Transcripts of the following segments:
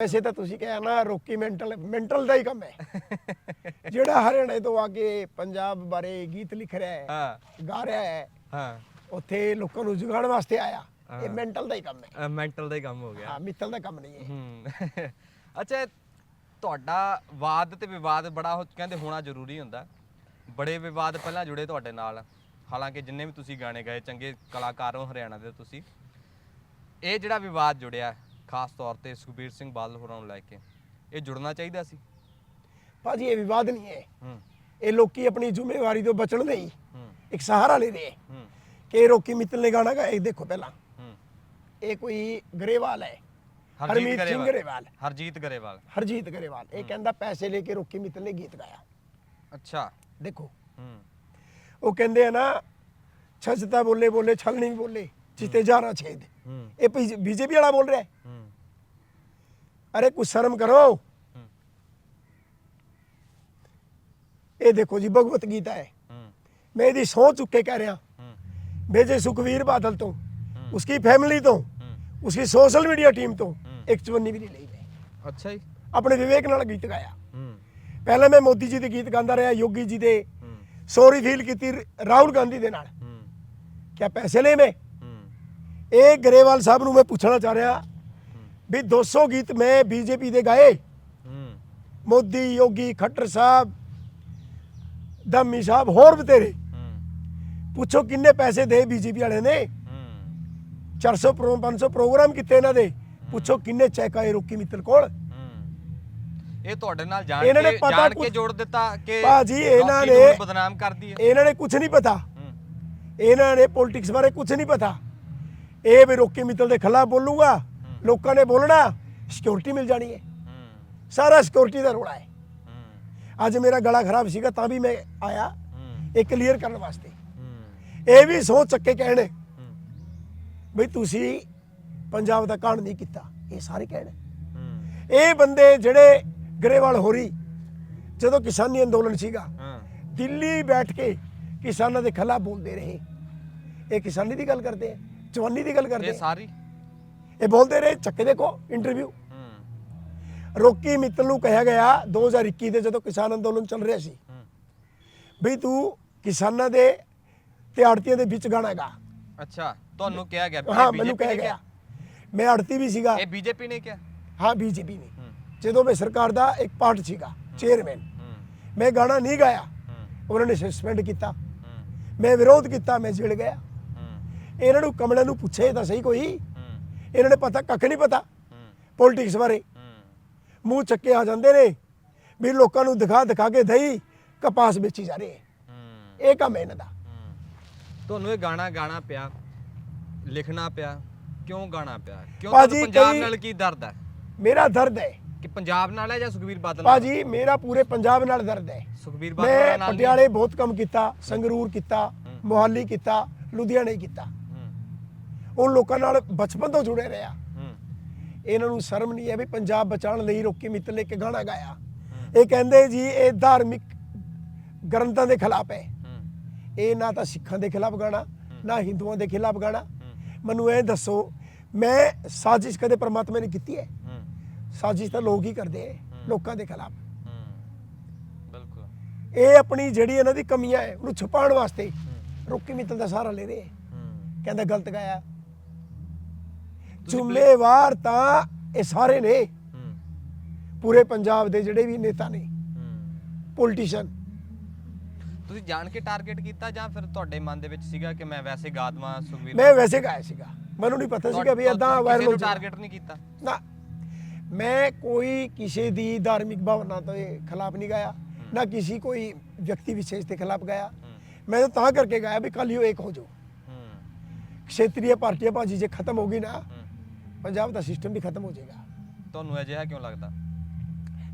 ਵੈਸੇ ਤਾਂ ਤੁਸੀਂ ਕਿਹਾ ਨਾ ਰੋਕੀ ਮੈਂਟਲ ਮੈਂਟਲ ਦਾ ਹੀ ਕੰਮ ਹੈ। ਜਿਹੜਾ ਹਰਿਆਣੇ ਤੋਂ ਆ ਕੇ ਪੰਜਾਬ ਬਾਰੇ ਗੀਤ ਲਿਖ ਰਿਹਾ ਹੈ ਹਾਂ। ਗਾ ਰਿਹਾ ਹੈ ਹਾਂ। ਉੱਥੇ ਲੋਕਾਂ ਨੂੰ ਜਗਾਉਣ ਵਾਸਤੇ ਆਇਆ ਇਹ। ਮੈਂਟਲ ਦਾ ਹੀ ਕੰਮ ਹੈ। ਮੈਂਟਲ ਦਾ ਹੀ ਕੰਮ ਹੋ ਗਿਆ। ਹਾਂ ਮਿੱਤਲ ਦਾ ਕੰਮ ਨਹੀਂ ਹੈ। ਅੱਛਾ ਤੁਹਾਡਾ ਵਾਦ ਤੇ ਵਿਵਾਦ ਬੜਾ ਹੋ- ਕਹਿੰਦੇ ਹੋਣਾ ਜ਼ਰੂਰੀ ਹੁੰਦਾ। ਬੜੇ ਵਿਵਾਦ ਪਹਿਲਾਂ ਜੁੜੇ ਤੁਹਾਡੇ ਨਾਲ। ਹਾਲਾਂਕਿ ਜਿੰਨੇ ਵੀ ਤੁਸੀਂ ਗਾਣੇ ਗਾਏ ਚੰਗੇ ਕਲਾਕਾਰ ਹੋ ਹਰਿਆਣਾ ਦੇ ਤੁਸੀਂ। ਇਹ ਜਿਹੜਾ ਵਿਵਾਦ ਜੁੜਿਆ ਖਾਸ ਤੌਰ ਤੇ ਸੁਖਬੀਰ ਸਿੰਘ ਬਾਦਲ ਹੋਰਾਂ ਨੂੰ ਲੈ ਕੇ। ਇਹ ਜੁੜਨਾ ਚਾਹੀਦਾ ਸੀ? ਭਾਜੀ ਇਹ ਵਿਵਾਦ ਨਹੀਂ ਹੈ। ਹੂੰ। ਇਹ ਲੋਕੀ ਆਪਣੀ ਜ਼ਿੰਮੇਵਾਰੀ ਤੋਂ ਬਚਣ ਲਈ ਹੂੰ। ਇੱਕ ਸਹਾਰਾ ਲੈ ਰਹੇ ਹੈ। ਹੂੰ। ਕਿ ਰੋਕੀ ਮਿੱਤਲ ਨੇ ਗਾਣਾ ਗਾਇਆ ਇਹ ਦੇਖੋ ਪਹਿਲਾਂ। ਹੂੰ। ਇਹ ਕੋਈ ਗਰੇਵਾਲ ਹੈ। ਹਰਜੀਤ ਸਿੰਘ ਗਰੇਵਾਲ। ਹਰਜੀਤ ਗਰੇਵਾਲ। ਹਰਜੀਤ ਗਰੇਵਾਲ। ਇਹ ਕਹਿੰਦਾ ਪੈਸੇ ਲੈ ਕੇ ਰੋਕੀ ਮਿੱਤਲ ਨੇ ਗੀਤ ਗਾਇਆ। ਅੱਛਾ। ਦੇਖੋ। ਹੂੰ। ਉਹ ਕਹਿੰਦੇ ਆ ਨਾ ਛੱਜਤਾ ਬੋਲੇ ਬੋਲੇ ਛਲ ਨਹੀਂ ਬੋਲੇ ਜਿੱਤੇ ਜਾਰਾ ਛੇਦ। ਇਹ ਬੀਜੇਪੀ ਵਾਲਾ ਬੋਲ ਰਿਹਾ ਹੈ। ਅਰੇ ਕੁਛ ਸ਼ਰਮ ਕਰੋ। ਇਹ ਦੇਖੋ ਜੀ ਭਗਵਤ ਗੀਤਾ ਹੈ। ਮੈਂ ਇਹਦੀ ਸਹੁੰ ਚੁੱਕ ਕੇ ਕਹਿ ਰਿਹਾ। ਭੇਜੇ ਸੁਖਵੀਰ ਬਾਦਲ ਤੋਂ ਉਸकी ਫੈਮਿਲੀ ਤੋਂ ਉਸकी ਸੋਸ਼ਲ ਮੀਡੀਆ ਟੀਮ ਤੋਂ ਹੂੰ। ਇੱਕ ਚਵੰਨੀ ਵੀ ਨਹੀਂ ਲਈ ਮੈਂ। ਅੱਛਾ ਜੀ। ਆਪਣੇ ਵਿਵੇਕ ਨਾਲ ਗੀਤ ਗਾਇਆ। ਪਹਿਲਾਂ ਮੈਂ ਮੋਦੀ ਜੀ ਦੇ ਗੀਤ ਗਾਉਂਦਾ ਰਿਹਾ ਯੋਗੀ ਜੀ ਦੇ ਸੌਰੀ ਫੀਲ ਕੀਤੀ ਰਾਹੁਲ ਗਾਂਧੀ ਦੇ ਨਾਲ। ਕਿਆ ਪੈਸੇ ਲੈ ਮੈਂ? ਇਹ ਗਰੇਵਾਲ ਸਾਹਿਬ ਨੂੰ ਮੈਂ ਪੁੱਛਣਾ ਚਾਹ ਰਿਹਾ ਵੀ 200 ਗੀਤ ਮੈਂ ਬੀਜੇਪੀ ਦੇ ਗਾਏ। ਹੂੰ। ਮੋਦੀ ਯੋਗੀ ਖੱਟਰ ਸਾਹਿਬ ਧੰਮੀ ਸਾਹਿਬ ਹੋਰ ਬਤੇਰੇ ਹੂੰ। ਪੁੱਛੋ ਕਿੰਨੇ ਪੈਸੇ ਦੇ ਬੀਜੇਪੀ ਵਾਲੇ ਨੇ? ਹੂੰ। 400 ਪ੍ਰੋ 500 ਪ੍ਰੋਗਰਾਮ ਕੀਤੇ ਇਹਨਾਂ ਦੇ। ਪੁੱਛੋ ਕਿੰਨੇ ਚੈੱਕ ਆਏ ਰੋਕੀ ਮਿੱਤਲ ਕੋਲ? ਇਹ ਤੁਹਾਡੇ ਨਾਲ ਜਾਣ ਇਹਨਾਂ ਨੇ ਕੇ ਪਤਾ ਜਾਣ ਕੇ ਜੋੜ ਦਿੱਤਾ ਕਿ ਭਾਜੀ, ਇਹਨਾਂ ਨੂੰ ਬਦਨਾਮ ਕਰਦੀ ਹੈ? ਇਹਨਾਂ ਨੇ ਕੁਝ ਨਹੀਂ ਪਤਾ। ਇਹਨਾਂ ਨੇ ਪੋਲਿਟਿਕਸ ਬਾਰੇ ਕੁਝ ਨਹੀਂ ਪਤਾ। ਇਹ ਵੀ ਰੋਕੀ ਮਿੱਤਲ ਦੇ ਖਿਲਾਫ ਬੋਲੂਗਾ। ਲੋਕਾਂ ਨੇ ਬੋਲਣਾ ਸਿਕਿਉਰਿਟੀ ਮਿਲ ਜਾਣੀ ਹੈ। ਸਾਰਾ ਸਿਕਿਉਰਿਟੀ ਦਾ ਰੋਲਾ ਹੈ। ਅੱਜ ਮੇਰਾ ਗਲਾ ਖਰਾਬ ਸੀਗਾ, ਤਾਂ ਵੀ ਮੈਂ ਆਇਆ ਇਹ ਕਲੀਅਰ ਕਰਨ ਵਾਸਤੇ। ਇਹ ਵੀ ਸੋਚ ਚੱਕੇ ਕਹਿਣ ਬਈ ਤੁਸੀਂ ਪੰਜਾਬ ਦਾ ਕਾਂਡ ਨਹੀਂ ਕੀਤਾ, ਇਹ ਸਾਰੇ ਕਹਿਣ। ਇਹ ਬੰਦੇ ਜਿਹੜੇ ਗਰੇਵਾਲ ਹੋਰੀ, ਜਦੋਂ ਕਿਸਾਨੀ ਅੰਦੋਲਨ ਸੀਗਾ, ਦਿੱਲੀ ਬੈਠ ਕੇ ਕਿਸਾਨਾਂ ਦੇ ਖਿਲਾਫ ਬੋਲਦੇ ਰਹੇ। ਇਹ ਕਿਸਾਨੀ ਦੀ ਗੱਲ ਕਰਦੇ ਆ, ਜਵਾਨੀ ਦੀ ਗੱਲ ਕਰਦੇ ਆ। ਸਾਰੀ? ਇਹ ਬੋਲਦੇ ਰਹੇ ਚੱਕੇ ਦੇਖੋ ਇੰਟਰਵਿਊ ਰੋਕੀ ਮਿੱਤਲ ਨੂੰ ਕਿਹਾ ਗਿਆ 2021 ਦੇ ਜਦੋਂ ਕਿਸਾਨ ਅੰਦੋਲਨ ਚੱਲ ਰਿਹਾ ਸੀ। ਬਈ ਤੂੰ ਕਿਸਾਨਾਂ ਦੇ ਤੇ ਆੜਤੀਆਂ ਦੇ ਵਿੱਚ ਗਾਣਾ ਗਾ। ਅੱਛਾ ਤੁਹਾਨੂੰ ਕਿਹਾ ਗਿਆ ਹਾਂ ਮੈਨੂੰ ਕਿਹਾ ਗਿਆ। ਮੈਂ ਆੜਤੀ ਵੀ ਸੀਗਾ। ਇਹ ਬੀਜੇਪੀ ਨੇ ਕਿਹਾ? ਹਾਂ ਬੀਜੇਪੀ ਨੇ। ਜਦੋਂ ਮੈਂ ਸਰਕਾਰ ਦਾ ਇੱਕ ਪਾਰਟ ਸੀਗਾ ਚੇਅਰਮੈਨ। ਮੈਂ ਗਾਣਾ ਨਹੀਂ ਗਾਇਆ। ਉਹਨਾਂ ਨੇ ਸਸਪੈਂਡ ਕੀਤਾ। ਮੈਂ ਵਿਰੋਧ ਕੀਤਾ ਮੈਂ ਜਿੜ ਗਿਆ। ਇਹਨਾਂ ਨੂੰ ਕਮਲਿਆਂ ਨੂੰ ਪੁੱਛੇ ਤਾਂ ਸਹੀ ਕੋਈ। ਇਹਨਾਂ ਨੇ ਪਤਾ ਕੱਖ ਨਹੀਂ ਪਤਾ ਪੋਲਿਟਿਕਸ ਬਾਰੇ। ਮੂੰਹ ਚੱਕੇ ਆ ਜਾਂਦੇ ਨੇ ਵੀ ਲੋਕਾਂ ਨੂੰ ਦਿਖਾ ਦਿਖਾ ਕੇ ਦਹੀਂ ਕਪਾਸ ਵੇਚੀ ਜਾ ਰਹੇ ਹੂੰ। ਇਹ ਕੰਮ ਹੈ ਇਹਨਾਂ ਦਾ। ਤੁਹਾਨੂੰ ਇਹ ਗਾਣਾ ਗਾਣਾ ਪਿਆ ਲਿਖਣਾ ਪਿਆ ਕਿਉਂ ਗਾਣਾ ਪਿਆ? ਕਿਉਂ ਪੰਜਾਬ ਨਾਲ ਕੀ ਦਰਦ ਹੈ? ਮੇਰਾ ਦਰਦ ਹੈ। ਕਿ ਪੰਜਾਬ ਨਾਲ ਹੈ ਜਾਂ ਸੁਖਬੀਰ ਬਾਦਲ ਨਾਲ? ਭਾਜੀ ਮੇਰਾ ਪੂਰੇ ਪੰਜਾਬ ਨਾਲ ਦਰਦ ਹੈ। ਸੁਖਬੀਰ ਬਾਦਲ ਨਾਲ? ਪਟਿਆਲੇ ਬਹੁਤ ਕੰਮ ਕੀਤਾ ਸੰਗਰੂਰ ਕੀਤਾ ਮੋਹਾਲੀ ਕੀਤਾ ਲੁਧਿਆਣੇ ਕੀਤਾ। ਉਹ ਲੋਕਾਂ ਨਾਲ ਬਚਪਨ ਤੋਂ ਜੁੜੇ ਰਿਹਾ ਹੂੰ। ਇਹਨਾਂ ਨੂੰ ਸ਼ਰਮ ਨਹੀਂ ਹੈ ਵੀ ਪੰਜਾਬ ਬਚਾਉਣ ਲਈ ਰੋਕੀ ਮਿੱਤਲ ਨੇ ਇੱਕ ਗਾਣਾ ਗਾਇਆ। ਇਹ ਕਹਿੰਦੇ ਜੀ ਇਹ ਧਾਰਮਿਕ ਗ੍ਰੰਥਾਂ ਦੇ ਖਿਲਾਫ ਹੈ। ਇਹ ਨਾ ਤਾਂ ਸਿੱਖਾਂ ਦੇ ਖਿਲਾਫ ਗਾਣਾ ਨਾ ਹਿੰਦੂਆਂ ਦੇ ਖਿਲਾਫ ਗਾਣਾ। ਮੈਨੂੰ ਇਹ ਦੱਸੋ ਮੈਂ ਸਾਜ਼ਿਸ਼ ਕਦੇ ਪ੍ਰਮਾਤਮਾ ਨੇ ਕੀਤੀ ਹੈ? ਸਾਜ਼ਿਸ਼ ਤਾਂ ਲੋਕ ਹੀ ਕਰਦੇ ਹੈ ਲੋਕਾਂ ਦੇ ਖਿਲਾਫ। ਬਿਲਕੁਲ। ਇਹ ਆਪਣੀ ਜਿਹੜੀ ਇਹਨਾਂ ਦੀ ਕਮੀਆਂ ਹੈ ਉਹਨੂੰ ਛੁਪਾਉਣ ਵਾਸਤੇ ਰੋਕੀ ਮਿੱਤਲ ਦਾ ਸਹਾਰਾ ਲੈ ਰਹੇ ਕਹਿੰਦਾ ਗਲਤ ਗਾਇਆ। ਜ਼ਿੰਮੇਵਾਰ ਤਾਂ ਇਹ ਸਾਰੇ ਨੇ। ਪੂਰੇ ਪੰਜਾਬ ਦੇ ਜਿਹੜੇ ਵੀ ਨੇਤਾ ਨੇ। ਪੋਲੀਟੀਸ਼ੀਅਨ ਤੁਸੀਂ ਜਾਣ ਕੇ ਟਾਰਗੇਟ ਕੀਤਾ ਜਾਂ ਫਿਰ ਤੁਹਾਡੇ ਮਨ ਦੇ ਵਿੱਚ ਸੀਗਾ ਕਿ ਮੈਂ ਵੈਸੇ ਗਾ ਦੇਵਾਂ ਸੁਖਬੀਰ ਮੈਂ ਵੈਸੇ ਗਾਇਆ ਸੀਗਾ। ਮੈਨੂੰ ਨਹੀਂ ਪਤਾ ਸੀਗਾ ਵੀ ਇਦਾਂ ਵਾਇਰਲ ਟਾਰਗੇਟ ਨਹੀਂ ਕੀਤਾ? ਨਾ। ਮੈਂ ਕੋਈ ਕਿਸੇ ਦੀ ਧਾਰਮਿਕ ਭਾਵਨਾ ਦੇ ਖਿਲਾਫ ਨਹੀਂ ਗਾਇਆ। ਨਾ ਕਿਸੇ ਕੋਈ ਵਿਅਕਤੀ ਵਿਸ਼ੇਸ਼ ਦੇ ਖਿਲਾਫ ਗਾਇਆ। ਮੈਂ ਤਾਂ ਤਾਂ ਕਰਕੇ ਗਾਇਆ ਵੀ ਕੱਲ ਹੀ ਇੱਕ ਹੋ ਜਾਓ ਹੂੰ। ਖੇਤਰੀय ਪਾਰਟੀਆਂ ਭਾਜੀ ਜੇ ਖਤਮ ਹੋ ਗਈ ਨਾ ਪੰਜਾਬ ਦਾ ਸਿਸਟਮ ਵੀ ਖਤਮ ਹੋ ਜਾਏਗਾ। ਤੁਹਾਨੂੰ ਅਜਿਹਾ ਕਿਉਂ ਲੱਗਦਾ?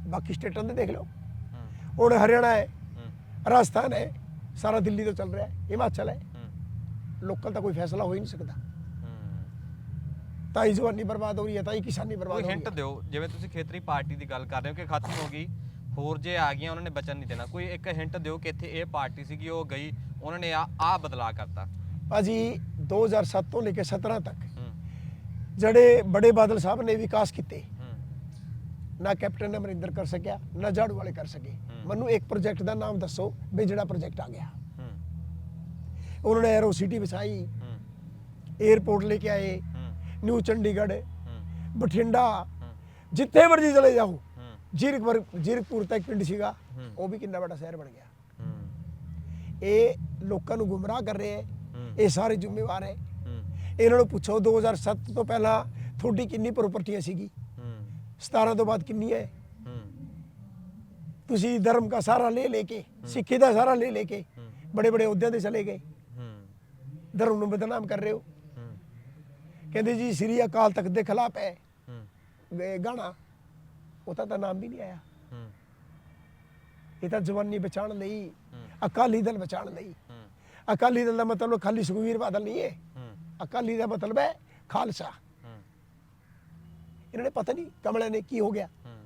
ਬਾਕੀ ਸਟੇਟਾਂ ਦੇ ਦੇਖ ਲਓ। ਹੂੰ। ਹੁਣ ਹਰਿਆਣਾ ਹੈ ਹੂੰ। ਰਾਜਸਥਾਨ ਹੈ ਸਾਰਾ ਦਿੱਲੀ ਤੋਂ ਚੱਲ ਰਿਹਾ ਹੈ ਹਿਮਾਚਲ ਹੈ। ਹੂੰ। ਲੋਕਲ ਤਾਂ ਕੋਈ ਫੈਸਲਾ ਹੋ ਹੀ ਨਹੀਂ ਸਕਦਾ। ਹੂੰ। ਤਾਂ ਹੀ ਜਵਾਨੀ ਬਰਬਾਦ ਹੋ ਰਹੀ ਹੈ ਤਾਂ ਹੀ ਕਿਸਾਨੀ ਬਰਬਾਦ ਕੋਈ ਹੋ ਰਹੀ ਹਿੰਟ ਹੈ। ਦਿਓ ਜਿਵੇਂ ਤੁਸੀਂ ਖੇਤਰੀ ਪਾਰਟੀ ਦੀ ਗੱਲ ਕਰ ਰਹੇ ਹੋ ਕਿ ਖਤਮ ਹੋ ਗਈ ਹੋਰ ਜੇ ਆ ਗਈਆਂ ਉਹਨਾਂ ਨੇ ਬਚਨ ਨਹੀਂ ਦੇਣਾ। ਕੋਈ ਇੱਕ ਹਿੰਟ ਦਿਓ ਕਿ ਇੱਥੇ ਇਹ ਪਾਰਟੀ ਸੀਗੀ ਉਹ ਗਈ ਉਹਨਾਂ ਨੇ ਆ ਆ ਬਦਲਾ ਕਰਤਾ। ਭਾਜੀ 2007 ਤੋਂ ਲੈ ਕੇ 17 ਤੱਕ ਜਿਹੜੇ ਬੜੇ ਬਾਦਲ ਸਾਹਿਬ ਨੇ ਵਿਕਾਸ ਕੀਤੇ। ਨਾ ਕੈਪਟਨ ਅਮਰਿੰਦਰ ਕਰ ਸਕਿਆ ਨਾ ਝਾੜੂ ਵਾਲੇ ਕਰ ਸਕੇ। ਮੈਨੂੰ ਇੱਕ ਪ੍ਰੋਜੈਕਟ ਦਾ ਨਾਮ ਦੱਸੋ ਵੀ ਜਿਹੜਾ ਪ੍ਰੋਜੈਕਟ ਆ ਗਿਆ। ਉਹਨਾਂ ਨੇ ਐਰੋ ਸਿਟੀ ਵਸਾਈ 에ਅਰਪੋਰਟ ਲੈ ਕੇ ਆਏ ਨਿਊ ਚੰਡੀਗੜ੍ਹ ਬਠਿੰਡਾ ਜਿੱਥੇ ਮਰਜ਼ੀ ਚਲੇ ਜਾਓ। ਜੀਰਕਪੁਰ ਜੀਰਕਪੁਰ ਤੱਕ ਪਿੰਡ ਸੀਗਾ। ਉਹ ਵੀ ਕਿੰਨਾ ਵੱਡਾ ਸ਼ਹਿਰ ਬਣ ਗਿਆ। ਇਹ ਲੋਕਾਂ ਨੂੰ ਗੁੰਮਰਾਹ ਕਰ ਰਹੇ ਹੈ। ਇਹ ਸਾਰੇ ਜ਼ਿੰਮੇਵਾਰ ਹੂੰ। ਇਹਨਾਂ ਨੂੰ ਪੁੱਛੋ 2007 ਤੋਂ ਪਹਿਲਾਂ ਤੁਹਾਡੀ ਕਿੰਨੀ ਪ੍ਰਾਪਰਟੀਆਂ ਸੀਗੀ? ਹੂੰ। 17 ਤੋਂ ਬਾਅਦ ਕਿੰਨੀ ਹੈ? ਹੂੰ। ਤੁਸੀਂ ਧਰਮ ਦਾ ਸਾਰਾ ਲੈ ਲੈ ਕੇ ਸਿੱਖੀ ਦਾ ਸਾਰਾ ਲੈ ਲੈ ਕੇ ਬੜੇ ਬੜੇ ਅਹੁਦਿਆਂ ਤੇ ਚਲੇ ਗਏ। ਹੂੰ। ਧਰਮ ਨੂੰ ਬਦਨਾਮ ਕਰ ਰਹੇ ਹੋ। ਹੂੰ। ਕਹਿੰਦੇ ਜੀ ਸ੍ਰੀ ਅਕਾਲ ਤਖਤ ਦੇ ਖਿਲਾਫ ਹੈ। ਹੂੰ। ਇਹ ਗਾਣਾ ਉਹਦਾ ਤਾਂ ਨਾਮ ਵੀ ਨਹੀਂ ਆਇਆ। ਹੂੰ। ਇਹ ਤਾਂ ਜਵਾਨੀ ਬਚਾਉਣ ਲਈ ਅਕਾਲੀ ਦਲ ਬਚਾਉਣ ਲਈ। ਅਕਾਲੀ ਦਲ ਦਾ ਮਤਲਬ ਖਾਲੀ ਸੁਖਵੀਰ ਬਾਦਲ ਨਹੀਂ ਹੂੰ। ਅਕਾਲੀ ਦਾ ਮਤਲਬ ਹੈ ਖਾਲਸਾ। ਹੂੰ ਇਹਨਾਂ ਨੇ ਪਤਾ ਨਹੀਂ ਕਮਲੇ ਨੇ ਕੀ ਹੋ ਗਿਆ। ਹੂੰ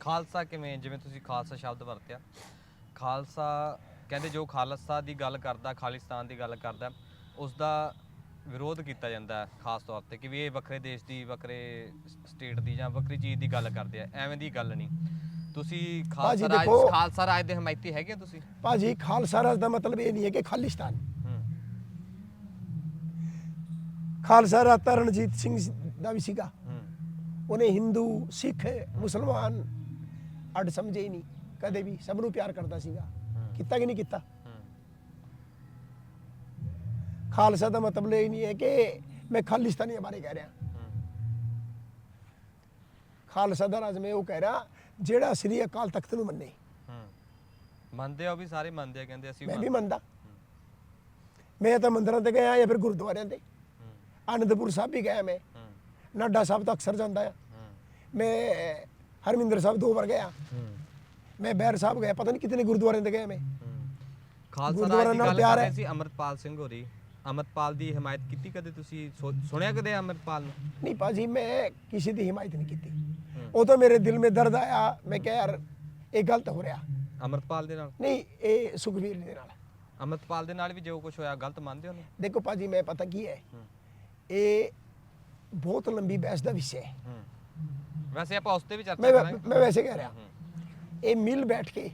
ਖਾਲਸਾ ਕਿਵੇਂ ਜਿਵੇਂ ਤੁਸੀਂ ਖਾਲਸਾ ਸ਼ਬਦ ਵਰਤਿਆ। ਖਾਲਸਾ ਕਹਿੰਦੇ ਜੋ ਖਾਲਸਾ ਦੀ ਗੱਲ ਕਰਦਾ ਖਾਲਿਸਤਾਨ ਦੀ ਗੱਲ ਕਰਦਾ ਉਸ ਦਾ ਵਿਰੋਧ ਕੀਤਾ ਜਾਂਦਾ ਖਾਸ ਤੌਰ ਤੇ ਕਿ ਵੀ ਇਹ ਵੱਖਰੇ ਦੇਸ਼ ਦੀ ਵੱਖਰੇ ਸਟੇਟ ਦੀ ਜਾਂ ਵੱਖਰੀ ਚੀਜ਼ ਦੀ ਗੱਲ ਕਰਦੇ ਆ ਐਵੇਂ ਦੀ ਗੱਲ ਨਹੀਂ। ਤੁਸੀਂ ਖਾਲਸਾ ਰਾਜ ਖਾਲਸਾ ਰਾਜ ਦੇ ਹਮਾਇਤੀ ਹੈਗੇ ਤੁਸੀਂ? ਭਾਜੀ ਖਾਲਸਾ ਰਾਜ ਦਾ ਮਤਲਬ ਇਹ ਨਹੀਂ ਹੈ ਕਿ ਖਾਲਿਸਤਾਨ ਹੂੰ ਖਾਲਸਾ ਰਾਜ ਤਾਂ ਰਣਜੀਤ ਸਿੰਘ ਦਾ ਵੀ ਸੀਗਾ। ਉਹਨੇ ਹਿੰਦੂ ਸਿੱਖ ਮੁਸਲਮਾਨ ਅੱਡ ਸਮਝੇ ਹੀ ਨਹੀਂ। ਕਦੇ ਵੀ ਸਭ ਨੂੰ ਪਿਆਰ ਕਰਦਾ ਸੀਗਾ। ਕੀਤਾ ਕਿ ਨਹੀਂ ਕੀਤਾ? ਖਾਲਸਾ ਦਾ ਮਤਲਬ ਇਹ ਨਹੀਂ ਹੈ ਕਿ ਮੈਂ ਖਾਲਿਸਤਾਨੀਆਂ ਬਾਰੇ ਕਹਿ ਰਿਹਾ। ਖਾਲਸਾ ਦਾ ਰਾਜ ਮੈਂ ਉਹ ਕਹਿ ਰਿਹਾ ਜਿਹੜਾ ਸ੍ਰੀ ਅਕਾਲ ਤਖਤ ਨੂੰ ਮੰਨੇ। ਮੰਨਦੇ ਆ ਉਹ ਵੀ ਸਾਰੇ ਮੰਨਦੇ ਆ ਕਹਿੰਦੇ ਅਸੀਂ ਮੈਂ ਵੀ ਮੰਨਦੇ। ਮੈਂ ਤਾਂ ਮੰਦਰਾਂ ਤੇ ਗਿਆ ਜਾਂ ਫਿਰ ਗੁਰਦੁਆਰਿਆਂ ਤੇ। ਆਨੰਦਪੁਰ ਸਾਹਿਬ ਵੀ ਗਿਆ ਮੈਂ। ਨਾਡਾ ਸਾਹਿਬ ਤਾਂ ਅਕਸਰ ਜਾਂਦਾ ਆ। ਮੈਂ ਹਰਮਿੰਦਰ ਸਾਹਿਬ ਦੋ ਵਾਰ ਗਿਆ। ਮੈਂ ਬੈਰ ਸਾਹਿਬ ਗਿਆ ਪਤਾ ਨਹੀਂ ਕਿਤਨੇ ਗੁਰਦੁਆਰਿਆਂ ਤੇ ਗਿਆ ਮੈਂ। ਖਾਲਸਾ ਰਾਜ ਦੀ ਗੱਲ ਪਿਆਰ ਹੈ। ਸੀ ਅਮਰਪਾਲ ਸਿੰਘ ਹੋਰੀ। ਅਮਰਪਾਲ ਦੀ ਹਮਾਇਤ ਕੀਤੀ ਕਦੇ ਤੁਸੀਂ? ਸੁਣਿਆ ਕਦੇ ਅਮਰਪਾਲ ਨੂੰ? ਨਹੀਂ ਭਾਜੀ ਮੈਂ ਕਿਸੇ ਦੀ ਹਿਮਾਇਤ ਨਹੀਂ ਕੀਤੀ। ਉਹ ਤਾਂ ਮੇਰੇ ਦਿਲ ਮੇ ਦਰਦ ਆਇਆ। ਮੈਂ ਕਿਹਾ ਯਾਰ ਇਹ ਗਲਤ ਹੋ ਰਿਹਾ। ਅਮਰਪਾਲ ਦੇ ਨਾਲ? ਨਹੀਂ ਇਹ ਸੁਖਵੀਰ ਦੇ ਨਾਲ। ਅਮਰਪਾਲ ਦੇ ਨਾਲ ਵੀ ਜੋ ਕੁਝ ਹੋਇਆ ਗਲਤ ਮੰਨਦੇ ਹੋ ਦੇਖੋ ਭਾਜੀ ਮੈਂ ਪਤਾ ਕੀ ਹੂੰ। ਇਹ ਬਹੁਤ ਲੰਬੀ ਬਹਿਸ ਦਾ ਵਿਸ਼ਾ ਹੈ। ਵੈਸੇ ਆਪਾਂ ਉਸ ਤੇ ਵੀ ਚਰਚਾ ਮੈਂ ਕਰਾਂਗੇ। ਮੈਂ ਵੈਸੇ ਕਹਿ ਰਿਹਾ। ਇਹ ਮਿਲ ਬੈਠ ਕੇ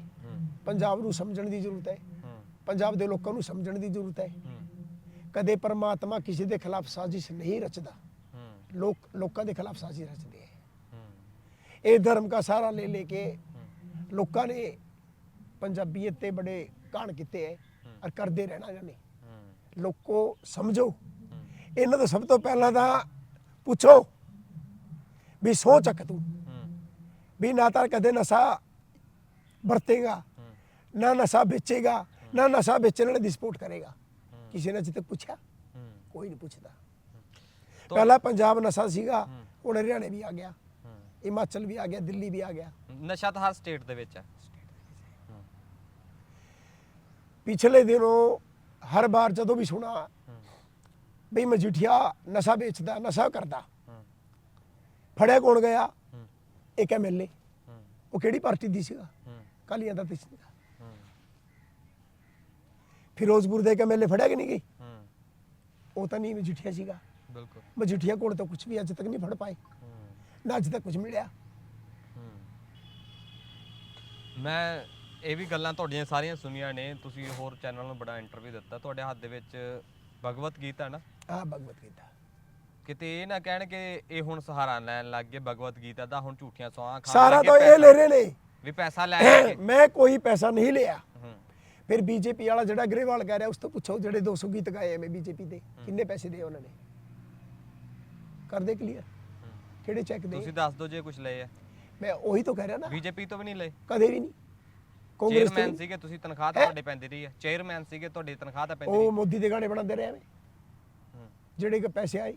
ਪੰਜਾਬ ਨੂੰ ਸਮਝਣ ਦੀ ਜ਼ਰੂਰਤ ਹੈ। ਪੰਜਾਬ ਦੇ ਲੋਕਾਂ ਨੂੰ ਸਮਝਣ ਦੀ ਜ਼ਰੂਰਤ ਹੈ। ਕਦੇ ਪਰਮਾਤਮਾ ਕਿਸੇ ਦੇ ਖਿਲਾਫ ਸਾਜ਼ਿਸ਼ ਨਹੀਂ ਰਚਦਾ। ਲੋਕ ਲੋਕਾਂ ਦੇ ਖਿਲਾਫ ਸਾਜ਼ਿਸ਼ ਰਚਦੇ ਹੈ। ਇਹ ਧਰਮ ਦਾ ਸਹਾਰਾ ਲੈ ਲੈ ਕੇ ਲੋਕਾਂ ਨੇ ਪੰਜਾਬੀਅਤ ਤੇ ਬੜੇ ਕਾਣ ਕੀਤੇ ਹੈ। ਔਰ ਕਰਦੇ ਰਹਿਣਾ ਇਹਨਾਂ ਨੇ। ਹੂੰ। ਲੋਕੋ ਸਮਝੋ। ਇਹਨਾਂ ਤੋਂ ਸਭ ਤੋਂ ਪਹਿਲਾਂ ਤਾਂ ਪੁੱਛੋ ਵੀ ਸੋਚ ਚੱਕ ਤੂੰ। ਵੀ ਨਾ ਤਾਂ ਕਦੇ ਨਸ਼ਾ ਵਰਤੇਗਾ ਨਾ ਨਸ਼ਾ ਵੇਚੇਗਾ ਨਾ ਨਸ਼ਾ ਵੇਚਣ ਵਾਲੇ ਦੀ ਸਪੋਰਟ ਕਰੇਗਾ। ਕਿਸੇ ਨੇ ਜਿੱਤੇ ਪੁੱਛਿਆ? ਕੋਈ ਨਹੀਂ ਪੁੱਛਦਾ। ਪਹਿਲਾਂ ਪੰਜਾਬ ਨਸ਼ਾ ਸੀਗਾ। ਹੁਣ ਹਰਿਆਣੇ ਵੀ ਆ ਗਿਆ। ਹਿਮਾਚਲ ਵੀ ਆ ਗਿਆ ਦਿੱਲੀ ਵੀ ਆ ਗਿਆ। ਨਸ਼ਾ ਤਾਂ ਹਰ ਸਟੇਟ ਦੇ ਵਿੱਚ ਹੈ ਪਿਛਲੇ ਦਿਨੋਂ ਹਰ ਵਾਰ ਜਦੋਂ ਵੀ ਸੁਣਾ ਬਈ ਮਜੀਠੀਆ ਨਸ਼ਾ ਵੇਚਦਾ ਨਸ਼ਾ ਕਰਦਾ। ਫੜਿਆ ਕੌਣ ਗਿਆ? ਇੱਕ ਐਮਐਲਏ ਉਹ ਕਿਹੜੀ ਪਾਰਟੀ ਦੀ ਸੀਗਾ? ਕਾਲੀਆਂ ਦਾ ਤੇ ਸੀਗਾ। ਫਿਰੋਜ਼ਪੁਰ ਦੇ ਐਮਐਲਏ ਫੜਿਆ ਕਿ ਨਹੀਂ ਗਈ? ਉਹ ਤਾਂ ਨਹੀਂ ਮਜੀਠੀਆ ਸੀਗਾ। ਬਿਲਕੁਲ। ਮਜੀਠੀਆ ਕੋਲ ਤਾਂ ਕੁਝ ਵੀ ਅੱਜ ਤੱਕ ਨਹੀਂ ਫੜ ਪਾਏ। ਨਾ ਅੱਜ ਤੱਕ ਕੁਝ ਮਿਲਿਆ। ਮੈਂ ਇਹ ਵੀ ਗੱਲਾਂ ਤੁਹਾਡੀਆਂ ਸਾਰੀਆਂ ਸੁਣੀਆਂ ਨੇ। ਤੁਸੀਂ ਹੋਰ ਚੈਨਲ ਨੂੰ ਬੜਾ ਇੰਟਰਵਿਊ ਦਿੱਤਾ। ਤੁਹਾਡੇ ਹੱਥ ਦੇ ਵਿੱਚ ਭਗਵਤ ਗੀਤਾ ਨਾ? ਆ ਭਗਵਤ ਗੀਤਾ। ਕਿਤੇ ਇਹ ਨਾ ਕਹਿਣ ਕਿ ਇਹ ਹੁਣ ਸਹਾਰਾ ਲੈਣ ਲੱਗ ਗਏ ਭਗਵਤ ਗੀਤਾ ਦਾ ਹੁਣ ਝੂਠੀਆਂ ਸੌਹਾਂ ਖਾਣ ਸਾਰਾ ਲੱਗੇ ਤਾਂ ਇਹ ਲੈ ਰਹੇ ਨੇ। ਵੀ ਪੈਸਾ ਲੈ ਕੇ। ਮੈਂ ਕੋਈ ਪੈਸਾ ਨਹੀਂ ਲਿਆ। ਹੂੰ। ਫਿਰ ਬੀਜੇਪੀ ਵਾਲਾ ਜਿਹੜਾ ਗਰੇਵਾਲ ਕਹਿ ਰਿਹਾ ਉਸ ਤੋਂ ਪੁੱਛੋ ਜਿਹੜੇ 200 ਗੀਤ ਗਾਏ ਐ ਮੈਂ ਬੀਜੇਪੀ ਦੇ ਕਿੰਨੇ ਪੈਸੇ ਦੇ ਉਹਨਾਂ ਨੇ? ਕਰਦੇ ਕਲੀਅਰ। ਕਿਹੜੇ ਚੈੱਕ ਦੇ? ਤੁਸੀਂ ਦੱਸ ਦਿਓ ਜੇ ਕੁਝ ਲਏ ਆ। ਮੈਂ ਉਹੀ ਤਾਂ ਕਹਿ ਰਿਹਾ ਨਾ। ਬੀਜੇਪੀ ਤੋਂ ਵੀ ਨਹੀਂ ਲਏ। ਕਦੇ ਵੀ ਨਹੀਂ। ਕਾਂਗਰਸ ਚੇਅਰਮੈਨ ਤੋਂ ਸੀਗੇ ਤੁਸੀਂ ਤਨਖਾਹ ਤਾਂ ਤੁਹਾਡੇ ਪੈਂਦੀ ਰਹੀ ਹੈ ਚੇਅਰਮੈਨ ਸੀਗੇ ਤੁਹਾਡੀ ਤਨਖਾਹ ਤਾਂ ਪੈਂਦੀ ਉਹ ਮੋਦੀ ਦੇ ਗਾਣੇ ਬਣਾਉਂਦੇ ਰਹੇ ਐਵੇਂ? ਜਿਹੜੇ ਕਿ ਪੈਸੇ ਆਏ?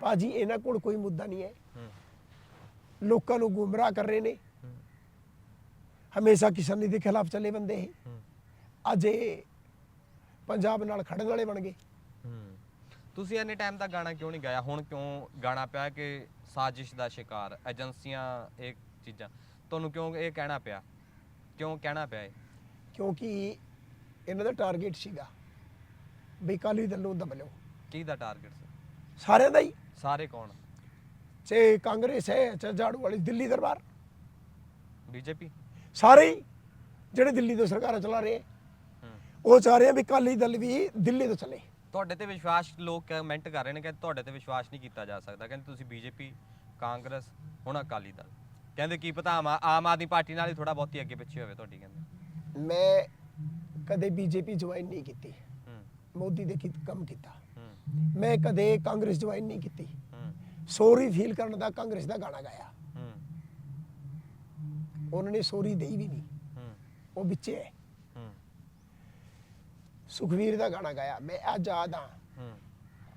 ਭਾਜੀ ਇਹਨਾਂ ਕੋਲ ਕੋਈ ਮੁੱਦਾ ਨਹੀਂ ਹੈ। ਲੋਕਾਂ ਨੂੰ ਗੁੰਮਰਾਹ ਕਰ ਰਹੇ ਨੇ। ਹਮੇਸ਼ਾ ਕਿਸਾਨੀ ਦੇ ਖਿਲਾਫ ਚੱਲੇ ਬੰਦੇ ਇਹ। ਹੂੰ। ਅੱਜ ਇਹ ਪੰਜਾਬ ਨਾਲ ਖੜਨ ਵਾਲੇ ਬਣ ਗਏ। ਤੁਸੀਂ ਇੰਨੇ ਟਾਈਮ ਤੱਕ ਗਾਣਾ ਕਿਉਂ ਨਹੀਂ ਗਾਇਆ? ਹੁਣ ਕਿਉਂ ਗਾਣਾ ਪਿਆ ਕਿ ਸਾਜ਼ਿਸ਼ ਦਾ ਸ਼ਿਕਾਰ ਏਜੰਸੀਆਂ ਇਹ ਚੀਜ਼ਾਂ? ਤੁਹਾਨੂੰ ਕਿਉਂ ਇਹ ਕਹਿਣਾ ਪਿਆ? ਕਿਉਂ ਕਹਿਣਾ ਪਿਆ ਇਹ? ਕਿਉਂਕਿ ਇਹਨਾਂ ਦਾ ਟਾਰਗੇਟ ਸੀਗਾ ਵੀ ਕਾਲੀ ਦਲ ਨੂੰ ਦਬ ਲਓ ਕੀ ਦਾ ਟਾਰਗੇਟ ਸੀ? ਸਾਰਿਆਂ ਦਾ ਹੀ। ਸਾਰੇ ਕੌਣ? ਚਾਹੇ ਕਾਂਗਰਸ ਹੈ ਚਾਹੇ ਝਾੜੂ ਵਾਲੀ ਦਿੱਲੀ ਦਰਬਾਰ। ਬੀਜੇਪੀ? ਸਾਰੇ ਹੀ ਜਿਹੜੇ ਦਿੱਲੀ ਤੋਂ ਸਰਕਾਰਾਂ ਚਲਾ ਰਹੇ ਹੈ, ਉਹ ਚਾਹ ਰਹੇ ਆ ਵੀ ਅਕਾਲੀ ਦਲ ਵੀ ਦਿੱਲੀ ਤੋਂ ਚੱਲੇ। ਤੁਹਾਡੇ ਤੇ ਵਿਸ਼ਵਾਸ ਲੋਕ ਕਮੈਂਟ ਕਰ ਰਹੇ ਨੇ ਕਿ ਤੁਹਾਡੇ ਤੇ ਵਿਸ਼ਵਾਸ ਨਹੀਂ ਕੀਤਾ ਜਾ ਸਕਦਾ। ਕਹਿੰਦੇ ਤੁਸੀਂ ਬੀਜੇਪੀ ਕਾਂਗਰਸ ਹੁਣ ਅਕਾਲੀ ਦਲ। ਕਹਿੰਦੇ ਕੀ ਪਤਾ ਆਮ ਆਮ ਆਦਮੀ ਪਾਰਟੀ ਨਾਲ ਹੀ ਥੋੜਾ ਬਹੁਤੀ ਅੱਗੇ ਪਿੱਛੇ ਹੋਵੇ ਤੁਹਾਡੀ ਕਹਿੰਦੇ। ਮੈਂ ਕਦੇ ਬੀਜੇਪੀ ਜੁਆਇਨ ਨਹੀਂ ਕੀਤੀ। ਹੂੰ। ਮੋਦੀ ਦੇ ਕੀ ਕੰਮ ਕੀਤਾ। ਹੂੰ। ਮੈਂ ਕਦੇ ਕਾਂਗਰਸ ਜੁਆਇਨ ਨਹੀਂ ਕੀਤੀ। ਹੂੰ। ਸੋਰੀ ਫੀਲ ਕਰਨ ਦਾ ਕਾਂਗਰਸ ਦਾ ਗਾਣਾ ਗਾਇਆ। ਹੂੰ। ਉਹਨਾਂ ਨੇ ਸੋਰੀ ਦੇਈ ਵੀ ਨਹੀਂ। ਹੂੰ। ਉਹ ਵਿੱਚੇ ਹੈ। ਹੂੰ। ਸੁਖਵੀਰ ਦਾ ਗਾਣਾ ਗਾਇਆ। ਮੈਂ ਆਜ਼ਾਦ ਹਾਂ ਹੂੰ।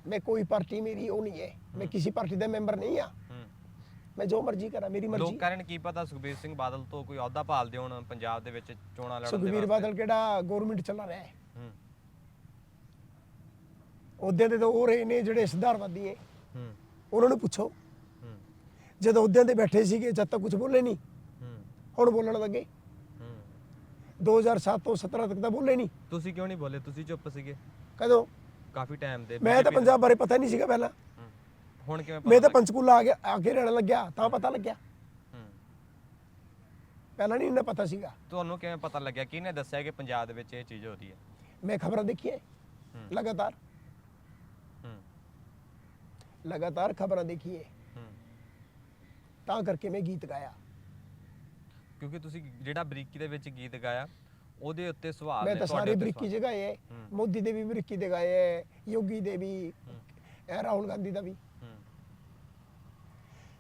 ਮੈਂ ਕੋਈ ਪਾਰਟੀ ਮੇਰੀ ਉਹ ਨਹੀਂ ਹੈ। ਮੈਂ ਕਿਸੇ ਪਾਰਟੀ ਦਾ ਮੈਂਬਰ ਨਹੀਂ ਆ ਹੂੰ। ਮੈਂ ਜੋ ਮਰਜ਼ੀ ਕਰਾਂ ਮੇਰੀ ਮਰਜ਼ੀ। ਲੋਕ ਕਹਿ ਰਹੇ ਨੇ ਕੀ ਪਤਾ ਸੁਖਬੀਰ ਸਿੰਘ ਬਾਦਲ ਤੋਂ ਕੋਈ ਅਹੁਦਾ ਭਾਲਦੇ ਹੋਣ ਪੰਜਾਬ ਦੇ ਵਿੱਚ ਚੋਣਾਂ ਲੜਨ ਦੇ ਵਾਸਤੇ। ਬਾਦਲ ਕਿਹੜਾ ਗਵਰਨਮੈਂਟ ਚਲਾ ਰਿਹਾ? ਹੈ। ਹੂੰ ਉਹਦੇ ਤੇ ਤਾਂ ਉਹ ਰਹੇ ਨੇ ਜਿਹੜੇ ਸੁਧਾਰਵਾਦੀ ਹੈ ਹੂੰ। ਉਹਨਾਂ ਨੂੰ ਪੁੱਛੋ। ਹੂੰ। ਜਦੋਂ ਉਹਦਿਆਂ ਤੇ ਬੈਠੇ ਸੀਗੇ ਜਦ ਤੱਕ ਕੁਝ ਬੋਲੇ ਨਹੀਂ। ਹੂੰ। ਹੁਣ ਬੋਲਣ ਲੱਗੇ। ਹੂੰ। 2007 ਤੋਂ 17 ਤੱਕ ਤਾਂ ਬੋਲੇ ਨਹੀਂ। ਤੁਸੀਂ ਕਿਉਂ ਨਹੀਂ ਬੋਲੇ? ਤੁਸੀਂ ਚੁੱਪ ਸੀਗੇ। ਕਦੋਂ? ਕਾਫੀ ਟਾਈਮ ਦੇ ਮੈਂ ਤਾਂ BJP ਪੰਜਾਬ ਬਾਰੇ ਪਤਾ ਨਹੀਂ ਸੀਗਾ ਪਹਿਲਾਂ। ਹੁਣ ਕਿਵੇਂ ਮੈਂ ਤਾਂ? ਪੰਚਕੂਲਾ ਆ ਗਿਆ ਕੇ ਰਹਿਣ ਲੱਗਿਆ ਤਾਂ ਪਤਾ ਲੱਗਿਆ ਹੂੰ। ਪਹਿਲਾਂ ਨਹੀਂ ਇਹਨਾਂ ਪਤਾ ਸੀਗਾ ਤੁਹਾਨੂੰ ਕਿਵੇਂ ਪਤਾ ਲੱਗਿਆ ਕਿਹਨੇ ਦੱਸਿਆ ਕਿ ਪੰਜਾਬ ਦੇ ਵਿੱਚ ਇਹ ਚੀਜ਼ ਹੋ ਰਹੀ ਹੈ ਮੈਂ ਖਬਰਾਂ ਦੇਖੀਏ ਹੂੰ। ਲਗਾਤਾਰ ਹੂੰ ਲਗਾਤਾਰ ਖਬਰਾਂ ਦੇਖੀਏ ਹੂੰ ਤਾਂ ਕਰਕੇ ਮੈਂ ਗੀਤ ਗਾਇਆ ਕਿਉਂਕਿ ਤੁਸੀਂ ਜਿਹੜਾ ਬਰੀਕੀ ਦੇ ਵਿੱਚ ਗੀਤ ਗਾਇਆ ਉਹਦੇ ਉੱਤੇ ਸਵਾਲ ਮੈਂ ਨੇ ਤਾਂ ਤੁਹਾਡੇ ਸਾਰੇ ਉੱਤੇ ਬਰੀਕੀ ਸਵਾਲ। ਜਗ੍ਹਾ ਹੈ ਹੂੰ। ਮੋਦੀ ਦੇ ਵੀ ਬਰੀਕੀ ਦੇ ਗਾਏ ਹੈ ਯੋਗੀ ਦੇ ਵੀ ਹੂੰ। ਇਹ ਰਾਹੁਲ ਗਾਂਧੀ ਦਾ ਵੀ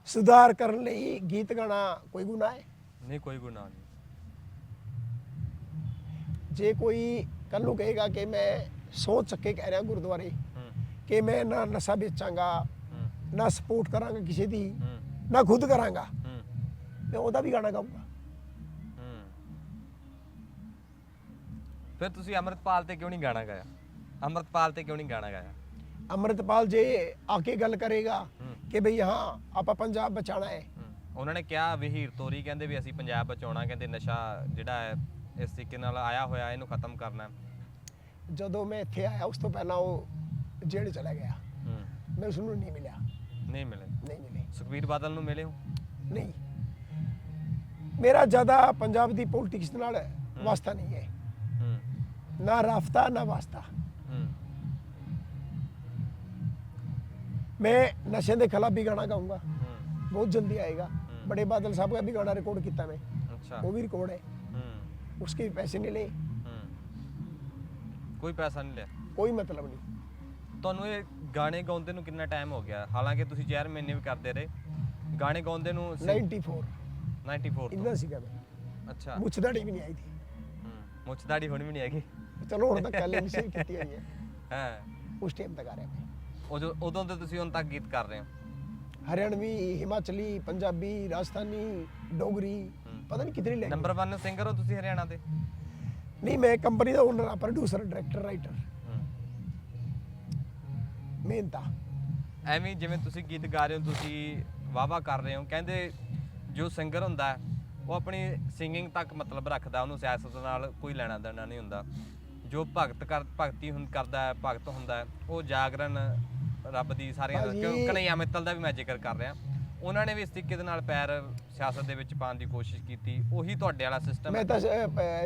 ਸੁਧਾਰ ਕਰਨ ਲਈ ਗੀਤ ਗਾਣਾ ਕੋਈ ਗੁਨਾਹ ਹੈ? ਨਹੀਂ ਕੋਈ ਗੁਨਾਹ ਨਹੀਂ। ਜੇ ਕੋਈ ਕੱਲ ਨੂੰ ਕਹੇਗਾ ਕਿ ਮੈਂ ਸੋਚ ਸਕੇ ਕਹਿ ਰਿਹਾ ਗੁਰਦੁਆਰੇ ਹੂੰ। ਕਿ ਮੈਂ ਨਾ ਨਸ਼ਾ ਵੇਚਾਂਗਾ ਹੂੰ। ਨਾ ਸਪੋਰਟ ਕਰਾਂਗਾ ਕਿਸੇ ਦੀ ਹੂੰ। ਨਾ ਖੁਦ ਕਰਾਂਗਾ ਹੂੰ। ਮੈਂ ਉਹਦਾ ਵੀ ਗਾਣਾ ਗਾਊਂਗਾ। ਹੂੰ। ਫਿਰ ਤੁਸੀਂ ਅੰਮ੍ਰਿਤਪਾਲ ਤੇ ਕਿਉਂ ਨਹੀਂ ਗਾਣਾ ਗਾਇਆ? ਅੰਮ੍ਰਿਤਪਾਲ ਤੇ ਕਿਉਂ ਨਹੀਂ ਗਾਣਾ ਗਾਇਆ? ਅੰਮ੍ਰਿਤਪਾਲ ਜੇ ਆ ਕੇ ਗੱਲ ਕਰੇਗਾ ਹੂੰ। ਕਿ ਭਈ ਹਾਂ ਆਪਾਂ ਪੰਜਾਬ ਬਚਾਣਾ ਹੈ। ਉਹਨਾਂ ਨੇ ਕਿਹਾ ਵੀ ਹੀਰ ਤੋਰੀ ਕਹਿੰਦੇ ਵੀ ਅਸੀਂ ਪੰਜਾਬ ਬਚਾਉਣਾ ਕਹਿੰਦੇ ਨਸ਼ਾ ਜਿਹੜਾ ਹੈ ਇਸ ਤਰੀਕੇ ਨਾਲ ਆਇਆ ਹੋਇਆ ਇਹਨੂੰ ਖਤਮ ਕਰਨਾ। ਜਦੋਂ ਮੈਂ ਇੱਥੇ ਆਇਆ ਉਸ ਤੋਂ ਪਹਿਲਾਂ ਉਹ ਜੇਲ੍ਹ ਚਲਾ ਗਿਆ। ਹੂੰ। ਮੈਂ ਉਸ ਨੂੰ ਨਹੀਂ ਮਿਲਿਆ। ਨਹੀਂ ਮਿਲੇ? ਨਹੀਂ ਮਿਲੇ। ਸੁਖਬੀਰ ਬਾਦਲ ਨੂੰ ਮਿਲੇ ਹੋ? ਨਹੀਂ। ਮੇਰਾ ਜ਼ਿਆਦਾ ਪੰਜਾਬ ਦੀ ਪੋਲਿਟਿਕਸ ਨਾਲ ਵਾਸਤਾ ਨਹੀਂ ਹੈ। ਹੂੰ। ਨਾ ਰਾਫਤਾ ਨਾ ਵਾਸਤਾ। ਹੂੰ। ਮੈਂ ਨਸ਼ੇ ਦੇ ਖਿਲਾਫ ਵੀ ਗਾਣਾ ਗਾਊਂਗਾ ਹੂੰ बहुत जल्दी आएगा बड़े बादल साहब का भी गाना रिकॉर्ड किया मैं ਅੱਛਾ वो भी रिकॉर्ड है ਹੂੰ उसके भी पैसे नहीं ले ਹੂੰ ਕੋਈ ਪੈਸਾ ਨਹੀਂ ਲਿਆ कोई मतलब नहीं ਤੁਹਾਨੂੰ ਇਹ ਗਾਣੇ ਗਾਉਂਦੇ ਨੂੰ ਕਿੰਨਾ ਟਾਈਮ ਹੋ ਗਿਆ ਹਾਲਾਂਕਿ ਤੁਸੀਂ ਜ਼ਹਿਰ ਮਹੀਨੇ ਵੀ ਕਰਦੇ ਰਹੇ ਗਾਣੇ ਗਾਉਂਦੇ ਨੂੰ ਸੀ- 94 94 ਤੋਂ इतना सीखा मैं ਅੱਛਾ मुझदाड़ी भी नहीं आई थी ਹੂੰ ਮੁੱਛ ਦਾੜੀ ਹੁਣ ਵੀ ਨਹੀਂ ਹੈਗੀ चलो और तक कल से की हुई है ਹੈ उस टाइम तक आ रहे हैं ਉਦੋਂ ਉਦੋਂ ਤੋਂ ਤੁਸੀਂ ਹੁਣ ਤੱਕ ਗੀਤ ਕਰ ਰਹੇ ਹੋ? ਹਰਿਆਣਵੀ ਹਿਮਾਚਲੀ ਪੰਜਾਬੀ ਰਾਜਸਥਾਨੀ ਡੋਗਰੀ ਪਤਾ ਨਹੀਂ ਕਿਤਨੀ ਲੈ ਨੰਬਰ 1 ਸਿੰਗਰ ਹੋ ਤੁਸੀਂ ਹਰਿਆਣਾ ਦੇ? ਨਹੀਂ ਮੈਂ ਕੰਪਨੀ ਦਾ ਓਨਰ ਆ ਪ੍ਰੋਡਿਊਸਰ ਡਾਇਰੈਕਟਰ ਰਾਈਟਰ ਮਿਹਨਤਾ। ਐਵੇਂ ਜਿਵੇਂ ਤੁਸੀਂ ਗੀਤ ਗਾ ਰਹੇ ਹੋ ਤੁਸੀਂ ਵਾਵਾ ਕਰ ਰਹੇ ਹੋ ਕਹਿੰਦੇ ਜੋ ਸਿੰਗਰ ਹੁੰਦਾ ਉਹ ਆਪਣੀ ਸਿੰਗਿੰਗ ਤੱਕ ਮਤਲਬ ਰੱਖਦਾ ਉਹਨੂੰ ਸਿਆਸਤ ਨਾਲ ਕੋਈ ਲੈਣਾ ਦੇਣਾ ਨਹੀਂ ਹੁੰਦਾ। ਜੋ ਭਗਤ ਕਰ ਭਗਤੀ ਹੁੰ ਕਰਦਾ ਹੈ ਭਗਤ ਹੁੰਦਾ ਹੈ ਉਹ ਜਾਗਰਣ ਰੱਬ ਦੀ ਸਾਰੀਆਂ ਕਿਉਂ ਕਨਈਆ ਮਿੱਤਲ ਦਾ ਵੀ ਮੈਂ ਜ਼ਿਕਰ ਕਰ ਰਿਹਾ। ਉਹਨਾਂ ਨੇ ਵੀ ਇਸ ਤਰੀਕੇ ਦੇ ਨਾਲ ਪੈਰ ਸਿਆਸਤ ਦੇ ਵਿੱਚ ਪਾਉਣ ਦੀ ਕੋਸ਼ਿਸ਼ ਕੀਤੀ। ਉਹੀ ਤੁਹਾਡੇ ਵਾਲਾ ਸਿਸਟਮ ਮੈਂ ਤਾਂ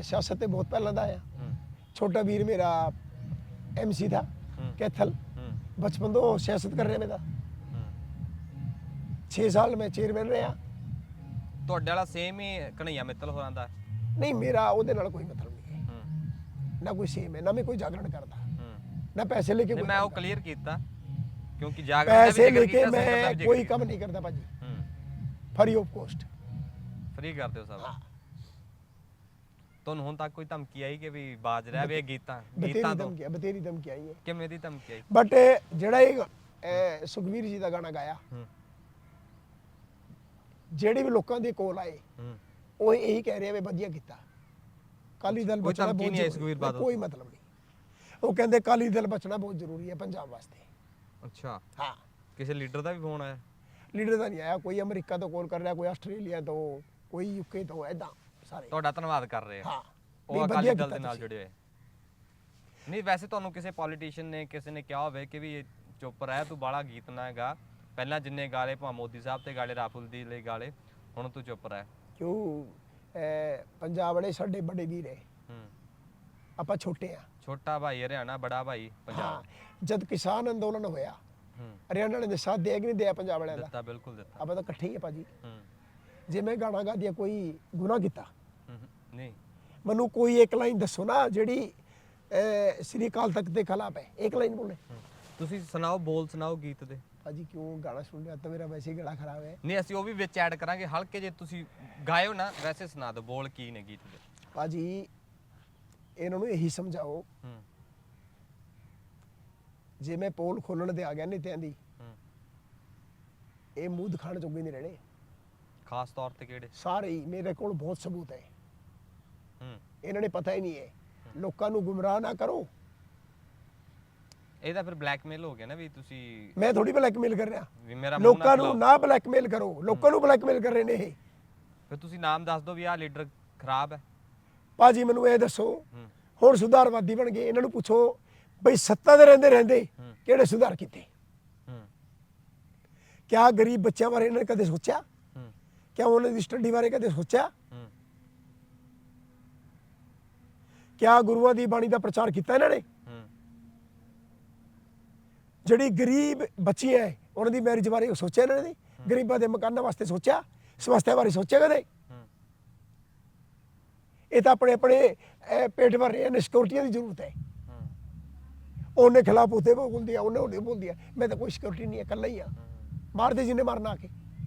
ਸਿਆਸਤ ਤੇ ਬਹੁਤ ਪਹਿਲਾਂ ਦਾ ਆਇਆ। ਛੋਟਾ ਵੀਰ ਮੇਰਾ ਐਮਸੀ ਦਾ ਕੈਥਲ। ਬਚਪਨ ਤੋਂ ਸਿਆਸਤ ਕਰ ਰਿਹਾ ਮੇਰਾ ਤਾਂ। 6 ਸਾਲ ਮੈਂ ਚੇਅਰਮੈਨ ਰਿਹਾ। ਤੁਹਾਡੇ ਵਾਲਾ ਸੇਮ ਹੀ ਕਨਈਆ ਮਿੱਤਲ ਹੋਰਾਂ ਦਾ? ਨਹੀਂ ਮੇਰਾ ਉਹਦੇ ਨਾਲ ਕੋਈ ਮਤਲਬ ਨਾ ਕੋਈ ਸੇਮ ਹੈ ਨਾ ਮੈਂ ਕੋਈ ਜਾਗਰਣ ਕਰਦਾ। ਨਾ ਪੈਸੇ ਲੈ ਕੇ ਕੋਈ ਮੈਂ ਉਹ ਕਲੀਅਰ ਕੀਤਾ ਕਿਉਂਕਿ। ਜਾਗਰਣ ਦਾ ਵੀ ਪੈਸੇ ਜ਼ਿਕਰ ਲੈ ਕੇ ਕੀਤਾ, ਸਿੰਗਰ ਦਾ ਮੈਂ ਵੀ ਕੋਈ ਕੰਮ ਨਹੀਂ ਕਰਦਾ ਭਾਜੀ। ਕੀਤਾ। ਹੂੰ। ਫਰੀ ਆਫ ਕੋਸਟ ਫ੍ਰੀ ਕਰਦੇ ਹੋ ਸਭ। ਤੁਹਾਨੂੰ ਹੁਣ ਤੱਕ ਕੋਈ ਧਮਕੀ ਆਈ ਕਿ ਵੀ ਬਾਜ ਰਿਹਾ ਵੀ ਗੀਤਾਂ ਬਤੇਰੀ ਗੀਤਾਂ ਤੋਂ? ਧਮਕੀ ਬਤੇਰੀ ਧਮਕੀ ਆਈ ਹੈ। ਕਿਵੇਂ ਦੀ ਧਮਕੀ ਆਈ? ਬਟ ਜਿਹੜਾ ਇਹ ਅਹ, ਸੁਖਵੀਰ ਜੀ ਦਾ ਗਾਣਾ ਗਾਇਆ। ਹੂੰ। ਜਿਹੜੇ ਵੀ ਲੋਕਾਂ ਦੇ ਕੋਲ ਆਏ ਹੂੰ। ਉਹ ਇਹੀ ਕਹਿ ਰਹੇ ਆ ਵੀ ਵਧੀਆ ਕੀਤਾ। ਕਾਲੀ ਦਲ ਕੋਈ ਬਚਣਾ ਧਮਕੀ ਬਹੁਤ ਨਹੀਂ ਆਈ ਜ਼ਰੂਰੀ ਹੈ, ਬਾਦਲ ਕੋਈ ਮਤਲਬ ਨਹੀਂ। ਉਹ ਕਹਿੰਦੇ ਕਾਲੀ ਦਲ ਬਚਣਾ ਬਹੁਤ ਜ਼ਰੂਰੀ ਹੈ ਪੰਜਾਬ ਵਾਸਤੇ। ਅੱਛਾ। ਹਾਂ। ਕਿਸੇ ਲੀਡਰ ਦਾ ਵੀ ਫੋਨ ਆਇਆ? ਲੀਡਰ ਦਾ ਨਹੀਂ ਆਇਆ ਕੋਈ ਅਮਰੀਕਾ ਤੋਂ ਕਾਲ ਕਰ ਰਿਹਾ ਕੋਈ ਆਸਟ੍ਰੇਲੀਆ ਤੋਂ ਕੋਈ ਯੂਕੇ ਤੋਂ ਐਦਾਂ ਸਾਰੇ। ਤੁਹਾਡਾ ਧੰਨਵਾਦ ਕਰ ਰਹੇ ਹਾਂ। ਉਹ ਅਕਾਲੀ ਵਧੀਆ ਦਲ ਕੀਤਾ ਦੇ ਨਾਲ ਤੁਸੀਂ। ਜੁੜੇ ਹੋਏ। ਨਹੀਂ ਵੈਸੇ ਤੁਹਾਨੂੰ ਕਿਸੇ ਪੋਲੀਟੀਸ਼ੀਅਨ ਨੇ ਕਿਸੇ ਨੇ ਕਿਹਾ ਹੋਵੇ ਕਿ ਵੀ ਇਹ ਚੁੱਪ ਰਹਿ ਤੂੰ ਬਾਲਾ ਗੀਤ ਨਾ ਗਾ। ਪਹਿਲਾਂ ਜਿੰਨੇ ਗਾਲੇ ਭਾਵੇਂ ਮੋਦੀ ਸਾਹਿਬ ਤੇ ਗਾਲੇ ਰਾਹੁਲ ਦੀ ਲਈ ਗਾਲੇ ਹੁਣ ਤੂੰ ਚੁੱਪ ਰਹਿ। ਕਿਉਂ? ਪੰਜਾਬ ਵਾਲੇ ਸਾਡੇ ਵੱਡੇ ਵੀਰ ਹੈ। ਆਪਾਂ ਛੋਟੇ ਆ ਛੋਟਾ ਭਾਈ ਹਰਿਆਣਾ ਬੜਾ ਭਾਈ ਪੰਜਾਬ। ਜਦ ਕਿਸਾਨ ਅੰਦੋਲਨ ਹੋਇਆ ਹੂੰ। ਹਰਿਆਣਾ ਨੇ ਸਾਥ ਦਿਆ ਕਿ ਨਹੀਂ ਦਿਆ ਪੰਜਾਬ ਵਾਲਿਆਂ ਦਾ? ਦਿੱਤਾ ਬਿਲਕੁਲ ਦਿੱਤਾ। ਆਪਾਂ ਤਾਂ ਇਕੱਠੇ ਹੀ ਆ ਭਾਜੀ। ਹੂੰ। ਜੇ ਮੈਂ ਗਾਣਾ ਗਾ ਦਿਆ ਕੋਈ ਗੁਨਾਹ ਕੀਤਾ? ਨਹੀਂ। ਮੈਨੂੰ ਕੋਈ ਇੱਕ ਲਾਈਨ ਦੱਸੋ ਨਾ ਜਿਹੜੀ ਸ੍ਰੀ ਅਕਾਲ ਤਖਤ ਦੇ ਖਿਲਾਫ ਹੈ। ਇੱਕ ਲਾਈਨ ਬੋਲੇ। ਤੁਸੀਂ ਸੁਣਾਓ ਬੋਲ ਸੁਣਾਓ ਗੀਤ ਦੇ। ਭਾਜੀ ਕਿਉਂ ਗਾਣਾ ਸੁਣ ਲਿਆ? ਤਾਂ ਮੇਰਾ ਵੈਸੇ ਹੀ ਗਲਾ ਖਰਾਬ ਹੈ। ਨਹੀਂ ਅਸੀਂ ਉਹ ਵੀ ਵਿੱਚ ਐਡ ਕਰਾਂਗੇ। ਹਲਕੇ ਜੇ ਤੁਸੀਂ ਗਾਇਓ ਨਾ ਵੈਸੇ ਸੁਣਾ ਦਿਓ ਬੋਲ ਕੀ ਨੇ ਗੀਤ ਦੇ। ਭਾਜੀ ਇਹਨਾਂ ਨੂੰ ਇਹੀ ਸਮਝਾਓ ਹੂੰ। ਜੇ ਮੈਂ ਪੋਲ ਖੋਲਣ ਦੇ ਆ ਗਿਆ ਨਿਤਿਆਂ ਦੀ ਹੂੰ। ਇਹ ਮੂੰਹ ਦਿਖਾਣ ਜੋਗੇ ਨਹੀਂ ਰਹਿਣੇ। ਖਾਸ ਤੌਰ ਤੇ ਕਿਹੜੇ? ਸਾਰੇ ਹੀ ਮੇਰੇ ਕੋਲ ਬਹੁਤ ਸਬੂਤ ਹੈ। ਹੂੰ। ਇਹਨਾਂ ਨੇ ਪਤਾ ਹੀ ਨਹੀਂ ਹੈ। ਲੋਕਾਂ ਨੂੰ ਗੁੰਮਰਾਹ ਨਾ ਕਰੋ। ਇਹਦਾ ਫਿਰ ਬਲੈਕਮੇਲ ਹੋ ਗਿਆ ਨਾ ਵੀ ਤੁਸੀਂ ਮੈਂ ਥੋੜੀ ਬਲੈਕਮੇਲ ਕਰ ਰਿਹਾ। ਵੀ ਮੇਰਾ ਮੂੰਹ ਲੋਕਾਂ ਨਾ ਨੂੰ ਖਿਲਾਓ। ਨਾ ਬਲੈਕਮੇਲ ਕਰੋ। ਲੋਕਾਂ ਨੂੰ ਬਲੈਕਮੇਲ ਕਰ ਰਹੇ ਨੇ ਇਹ। ਫਿਰ ਤੁਸੀਂ ਨਾਮ ਦੱਸ ਦਿਓ ਵੀ ਆਹ ਲੀਡਰ ਖਰਾਬ ਹੈ। ਭਾਜੀ ਮੈਨੂੰ ਇਹ ਦੱਸੋ ਹੂੰ। ਹੁਣ ਸੁਧਾਰਵਾਦੀ ਬਣ ਗਏ ਇਹਨਾਂ ਨੂੰ ਪੁੱਛੋ ਬਈ ਸੱਤਾ ਦੇ ਰਹਿੰਦੇ ਰਹਿੰਦੇ ਹੂੰ। ਕਿਹੜੇ ਸੁਧਾਰ ਕੀਤੇ? ਹੂੰ। ਕਿਆ ਗਰੀਬ ਬੱਚਿਆਂ ਬਾਰੇ ਇਹਨਾਂ ਨੇ ਕਦੇ ਸੋਚਿਆ? ਹੂੰ। ਕਿਆ ਉਹਨਾਂ ਦੀ ਸਟੱਡੀ ਬਾਰੇ ਕਦੇ ਸੋਚਿਆ? ਹੂੰ। ਕਿਆ ਗੁਰੂਆਂ ਦੀ ਬਾਣੀ ਦਾ ਪ੍ਰਚਾਰ ਕੀਤਾ ਇਹਨਾਂ ਨੇ? ਜਿਹੜੀ ਗਰੀਬ ਬੱਚੀ ਹੈ ਉਹਨਾਂ ਦੀ ਮੈਰਿਜ ਬਾਰੇ ਸੋਚਿਆ ਇਹਨਾਂ ਨੇ? ਗਰੀਬਾਂ ਦੇ ਮਕਾਨਾਂ ਵਾਸਤੇ ਸੋਚਿਆ? ਸਵਸਥਾ ਬਾਰੇ ਸੋਚਿਆ ਕਦੇ? ਇਹ ਤਾਂ ਆਪਣੇ ਆਪਣੇ ਪੇਟ ਭਰ ਰਹੇ ਨੇ ਸਿਕਿਉਰਟੀਆਂ ਦੀ ਜ਼ਰੂਰਤ ਹੈ। ਹੂੰ। ਉਹਨੇ ਖਿਲਾਫ ਉਤੇ ਬੋਲਦੀ ਆ ਉਹਨੇ ਉਹਨੇ ਬੋਲਦੀ ਆ। ਮੈਂ ਤਾਂ ਕੋਈ ਸਿਕਿਉਰਿਟੀ ਨਹੀਂ ਹੈ ਇਕੱਲਾ ਹੀ। ਆ ਮਾਰਦੇ ਜਿੰਨੇ ਮਾਰਨਾ ਆ ਕੇ।